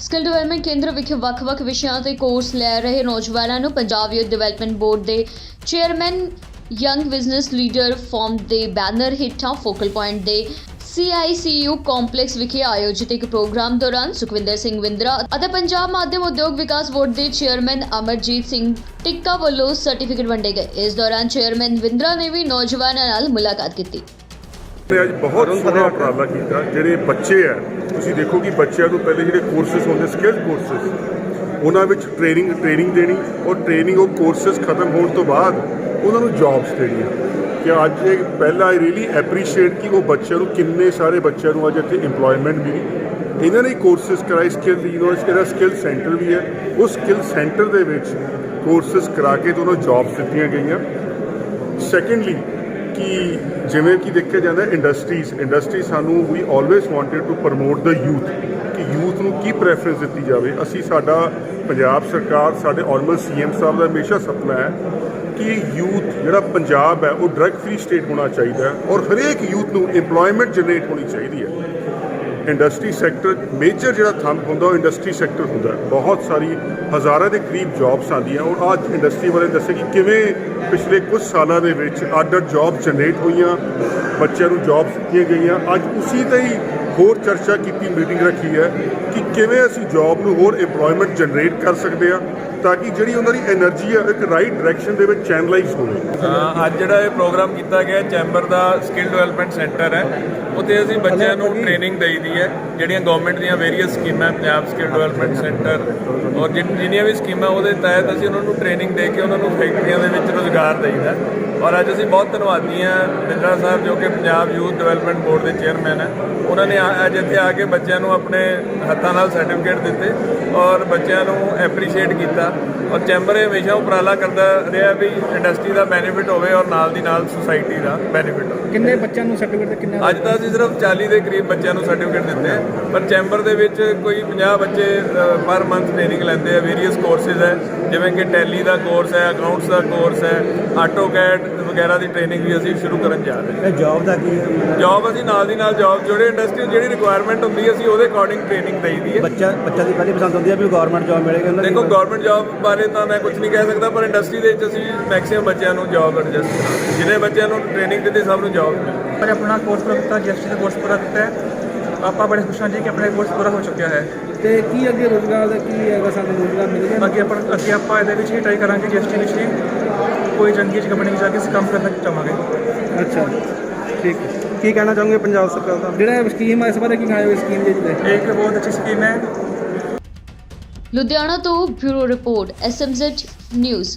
Skill development ਕੇਂਦਰ ਵਿਖੇ ਵੱਖ-ਵੱਖ ਵਿਸ਼ਿਆਂ ਤੇ ਕੋਰਸ ਲੈ ਰਹੇ ਨੌਜਵਾਨਾਂ ਨੂੰ ਪੰਜਾਬ ਯੂਥ ਡਿਵੈਲਪਮੈਂਟ ਬੋਰਡ ਦੇ chairman young business leader forum ਦੇ ਬੈਨਰ ਹੇਠਾਂ ਫੋਕਲ ਪੁਆਇੰਟ ਦੇ CICU ਕੰਪਲੈਕਸ ਵਿਖੇ ਆਯੋਜਿਤ ਇੱਕ ਪ੍ਰੋਗਰਾਮ ਦੌਰਾਨ ਸੁਖਵਿੰਦਰ ਸਿੰਘ ਵਿੰਦਰਾ ਅਤੇ ਪੰਜਾਬ ਮਾਧਿਅਮ ਉਦਯੋਗ ਵਿਕਾਸ ਬੋਰਡ ਦੇ ਚੇਅਰਮੈਨ ਅਮਰਜੀਤ ਸਿੰਘ ਟਿੱਕਾ ਵੱਲੋਂ ਸਰਟੀਫਿਕੇਟ ਵੰਡੇ ਗਏ। ਇਸ ਦੌਰਾਨ ਚੇਅਰਮੈਨ ਵਿੰਦਰਾ ਨੇ ਵੀ ਨੌਜਵਾਨਾਂ ਨਾਲ ਮੁਲਾਕਾਤ ਕੀਤੀ। ਨੇ ਅੱਜ ਬਹੁਤ ਸੋਹਣਾ ਉਪਰਾਲਾ ਕੀਤਾ ਜਿਹੜੇ ਬੱਚੇ ਆ ਤੁਸੀਂ ਦੇਖੋ ਕਿ ਬੱਚਿਆਂ ਨੂੰ ਪਹਿਲੇ ਜਿਹੜੇ ਕੋਰਸਸ ਹੁੰਦੇ ਸਕਿੱਲ ਕੋਰਸਸ ਉਹਨਾਂ ਵਿੱਚ ਟ੍ਰੇਨਿੰਗ ਟ੍ਰੇਨਿੰਗ ਦੇਣੀ ਔਰ ਟ੍ਰੇਨਿੰਗ ਉਹ ਕੋਰਸਸ ਖਤਮ ਹੋਣ ਤੋਂ ਬਾਅਦ ਉਹਨਾਂ ਨੂੰ ਜੌਬਸ ਦੇਣੀਆਂ। ਕਿ ਅੱਜ ਇਹ ਪਹਿਲਾ ਆਈ ਰੀਲੀ ਐਪਰੀਸ਼ੀਏਟ ਕਿ ਉਹ ਬੱਚਿਆਂ ਨੂੰ ਕਿੰਨੇ ਸਾਰੇ ਬੱਚਿਆਂ ਨੂੰ ਅੱਜ ਇੱਥੇ EMPLOYMENT ਮਿਲੀ। ਇਹਨਾਂ ਨੇ ਕੋਰਸਸ ਕਰਾਏ ਸਕਿੱਲ ਯੂਨੀਵਰਸਿਟੀ ਦਾ ਸਕਿੱਲ ਸੈਂਟਰ ਵੀ ਹੈ। ਉਸ ਸਕਿੱਲ ਸੈਂਟਰ ਦੇ ਵਿੱਚ ਕੋਰਸਸ ਕਰਾ ਕੇ ਤੇ ਉਹਨਾਂ ਨੂੰ ਜੌਬਸ ਦਿੱਤੀਆਂ ਗਈਆਂ। ਸੈਕੰਡਲੀ ਕਿ ਜਿਵੇਂ ਕਿ ਦੇਖਿਆ ਜਾਂਦਾ ਇੰਡਸਟਰੀਜ਼ ਇੰਡਸਟਰੀ ਸਾਨੂੰ ਵੀ always wanted to promote the youth ਕਿ ਯੂਥ ਨੂੰ ਕੀ ਪ੍ਰੈਫਰੈਂਸ ਦਿੱਤੀ ਜਾਵੇ। ਅਸੀਂ ਸਾਡਾ ਪੰਜਾਬ ਸਰਕਾਰ, ਸਾਡੇ ਆਨਰੇਬਲ ਸੀਐਮ ਸਾਹਿਬ ਦਾ ਹਮੇਸ਼ਾ ਸੁਪਨਾ ਹੈ ਕਿ ਯੂਥ ਜਿਹੜਾ ਪੰਜਾਬ ਹੈ, ਉਹ ਡਰੱਗ ਫ੍ਰੀ ਸਟੇਟ ਹੋਣਾ ਚਾਹੀਦਾ ਹੈ ਔਰ ਹਰੇਕ ਯੂਥ ਨੂੰ EMPLOYMENT ਜਨਰੇਟ ਹੋਣੀ ਚਾਹੀਦੀ ਹੈ। ਇੰਡਸਟਰੀ ਸੈਕਟਰ ਮੇਜਰ ਜਿਹੜਾ ਥੰਮ ਹੁੰਦਾ ਉਹ ਇੰਡਸਟਰੀ ਸੈਕਟਰ ਹੁੰਦਾ ਬਹੁਤ ਸਾਰੀ ਹਜ਼ਾਰਾਂ ਦੇ ਕਰੀਬ ਜੌਬਸ ਆਉਂਦੀਆਂ। ਔਰ ਅੱਜ ਇੰਡਸਟਰੀ ਵਾਲੇ ਦੱਸੇ ਕਿ ਕਿਵੇਂ ਪਿਛਲੇ ਕੁਝ ਸਾਲਾਂ ਦੇ ਵਿੱਚ ਅੱਡ ਅੱਡ ਜੌਬ ਜਨਰੇਟ ਹੋਈਆਂ, ਬੱਚਿਆਂ ਨੂੰ ਜੌਬਸ ਦਿੱਤੀਆਂ ਗਈਆਂ। ਅੱਜ ਉਸੇ ਤੇ ਹੀ ਹੋਰ ਚਰਚਾ ਕੀਤੀ ਮੀਟਿੰਗ ਰੱਖੀ ਹੈ ਕਿ ਕਿਵੇਂ ਅਸੀਂ ਜੌਬ ਨੂੰ ਹੋਰ EMPLOYMENT ਜਨਰੇਟ ਕਰ ਸਕਦੇ ਆ ਤਾਂ ਕਿ ਜਿਹੜੀ ਉਹਨਾਂ ਦੀ એનર્ਜੀ ਹੈ, ਇੱਕ ਰਾਈਟ ਡਾਇਰੈਕਸ਼ਨ ਦੇ ਵਿੱਚ ਚੈਨਲਾਈਜ਼ ਹੋਵੇ ਅੱਜ ਜਿਹੜਾ ਇਹ ਪ੍ਰੋਗਰਾਮ ਕੀਤਾ ਗਿਆ ਚੈਂਬਰ ਦਾ ਸਕਿੱਲ ਡਿਵੈਲਪਮੈਂਟ ਸੈਂਟਰ ਹੈ, ਉੱਥੇ ਅਸੀਂ ਬੱਚਿਆਂ ਨੂੰ ਟ੍ਰੇਨਿੰਗ ਦਈਦੀ ਹੈ, ਜਿਹੜੀਆਂ ਗਵਰਨਮੈਂਟ ਦੀਆਂ ਵੇਰੀਅਸ ਸਕੀਮਾਂ ਪੰਜਾਬ ਸਕਿੱਲ ਡਿਵੈਲਪਮੈਂਟ ਸੈਂਟਰ ਔਰ ਜਿੰਨੀਆਂ ਵੀ ਸਕੀਮਾਂ ਉਹਦੇ ਤਹਿਤ ਅਸੀਂ ਉਹਨਾਂ ਨੂੰ ਟ੍ਰੇਨਿੰਗ ਦੇ ਕੇ ਉਹਨਾਂ ਨੂੰ ਫੈਕਟਰੀਆਂ ਦੇ ਵਿੱਚ ਰੋਜ਼ਗਾਰ ਦਈਦਾ ਔਰ ਅੱਜ ਅਸੀਂ ਬਹੁਤ ਧੰਨਵਾਦੀ ਹਾਂ ਬਿੰਦਰਾ ਸਾਹਿਬ, ਜੋ ਕਿ ਪੰਜਾਬ ਯੂਥ ਡਿਵੈਲਪਮੈਂਟ ਬੋਰਡ ਦੇ ਚੇਅਰਮੈਨ ਹੈ, ਉਹਨਾਂ ਨੇ ਅੱਜ ਇੱਥੇ ਆ ਕੇ ਬੱਚਿਆਂ ਨੂੰ ਆਪਣੇ ਹੱਥਾਂ ਨਾਲ ਸਰਟੀਫਿਕੇਟ ਦਿੱਤੇ ਔਰ ਬੱਚਿਆਂ ਨੂੰ ਐਪਰੀਸ਼ੀਏਟ ਕੀਤਾ। ਔਰ ਚੈਂਬਰ ਹਮੇਸ਼ਾ ਉਪਰਾਲਾ ਕਰਦਾ ਰਿਹਾ ਵੀ ਇੰਡਸਟਰੀ ਦਾ ਬੈਨੀਫਿਟ ਹੋਵੇ ਔਰ ਨਾਲ ਦੀ ਨਾਲ ਸੁਸਾਇਟੀ ਦਾ ਬੈਨੀਫਿਟ ਹੋਵੇ। ਕਿੰਨੇ ਬੱਚਿਆਂ ਨੂੰ ਸਰਟੀਫਿਕੇਟ ਤੇ ਕਿੰਨੇ ਅੱਜ ਤਾਂ ਅਸੀਂ ਸਿਰਫ 40 ਦੇ ਕਰੀਬ ਬੱਚਿਆਂ ਨੂੰ ਸਰਟੀਫਿਕੇਟ ਦਿੱਤੇ ਪਰ ਚੈਂਬਰ ਦੇ ਵਿੱਚ ਕੋਈ 50 ਬੱਚੇ ਪਰ ਮੰਥ ਟ੍ਰੇਨਿੰਗ ਲੈਂਦੇ ਆ। ਵੇਰੀਅਸ ਕੋਰਸਿਸ ਹੈ ਜਿਵੇਂ ਕਿ ਟੈਲੀ ਦਾ ਕੋਰਸ ਹੈ ਅਕਾਊਂਟਸ ਦਾ ਕੋਰਸ ਹੈ ਆਟੋਕੈਡ ਵਗੈਰਾ ਦੀ ਟ੍ਰੇਨਿੰਗ ਵੀ ਅਸੀਂ ਸ਼ੁਰੂ ਕਰਨ ਜਾ ਰਹੇ ਹਾਂ। ਇਹ ਜੌਬ ਦਾ ਕੀ ਜੌਬ ਅਸੀਂ ਨਾਲ ਦੀ ਨਾਲ ਜੌਬ ਜਿਹੜੇ ਇੰਡਸਟਰੀ ਜਿਹੜੀ ਰਿਕੁਆਇਰਮੈਂਟ ਹੁੰਦੀ ਹੈ ਅਸੀਂ ਉਹਦੇ ਅਕੋਰਡਿੰਗ ਟ੍ਰੇਨਿੰਗ ਦੇਈਦੀ ਹੈ। ਬੱਚਾ ਬੱਚਾ ਦੀ ਪਹਿਲੀ ਪਸੰਦ ਹੁੰਦੀ ਹੈ ਵੀ ਗਵਰਨਮੈਂਟ ਜੌਬ ਮਿਲੇਗੀ ਉਹਨਾਂ ਦੇਖੋ ਗਵਰਨਮੈਂਟ ਜੌਬ ਬਾਰੇ ਤਾਂ ਮੈਂ ਕੁਝ ਨਹੀਂ ਕਹਿ ਸਕਦਾ ਪਰ ਇੰਡਸਟਰੀ ਦੇ ਵਿੱਚ ਅਸੀਂ ਮੈਕਸਿਮਮ ਬੱਚਿਆਂ ਨੂੰ ਜੌਬ ਐਡਜਸਟ ਕਰਾਂਗੇ। ਜਿਹਨੇ ਬੱਚਿਆਂ ਨੂੰ ਟ੍ਰੇਨਿੰਗ ਦਿੱਤੀ ਸਭ ਨੂੰ ਜੌਬ ਮਿਲੇ। ਪਰ ਆਪਣਾ ਕੋਰਸ ਪੂਰਾ ਕੀਤਾ ਜੀਐਸਟੀ ਦਾ ਕੋਰਸ ਪੂਰਾ ਕੀਤਾ ਹੈ। ਆਪਾਂ ਬੜੇ ਖੁਸ਼ ਹਾਂ ਜੀ ਕਿ ਆਪਣਾ ਕੋਰਸ ਪੂਰਾ ਹੋ ਚੁੱਕਿਆ ਹੈ। ਤੇ ਕੀ ਅੱਗੇ ਰੋਜ਼ਗਾਰ ਦਾ ਕੀ ਹੈਗਾ ਸਾਨੂੰ ਰੋਜ਼ਗਾਰ ਮਿਲੇਗਾ ਅੱਗੇ ਆਪਾਂ ਅੱਗੇ ਆਪਾਂ ਇਹਦੇ ਵਿੱਚ ਹੀ ਟਰਾਈ ਕਰਾਂਗੇ ਜੀਐਸਟੀ ਵਿੱਚ ਹੀ। ਕੋਈ ਚੰਗੀ ਜਿਹੀ ਕੰਪਨੀ ਵਿੱਚ ਜਾ ਕੇ ਅਸੀਂ ਕੰਮ ਕਰਨਾ ਚਾਹਾਂਗੇ ਅੱਛਾ ਠੀਕ ਕੀ ਕਹਿਣਾ ਚਾਹੋਗੇ ਪੰਜਾਬ ਸਰਕਾਰ ਦਾ? ਜਿਹੜਾ ਸਕੀਮ ਹੈ ਇਸ ਬਾਰੇ ਕੀ ਖਾਇਓ ਸਕੀਮ ਦੇ ਇਹ ਇੱਕ ਬਹੁਤ ਅੱਛੀ ਸਕੀਮ ਹੈ। ਲੁਧਿਆਣਾ ਤੋਂ ਬਿਊਰੋ ਰਿਪੋਰਟ ਐਸਐਮਜ਼ੈਡ ਨਿਊਜ਼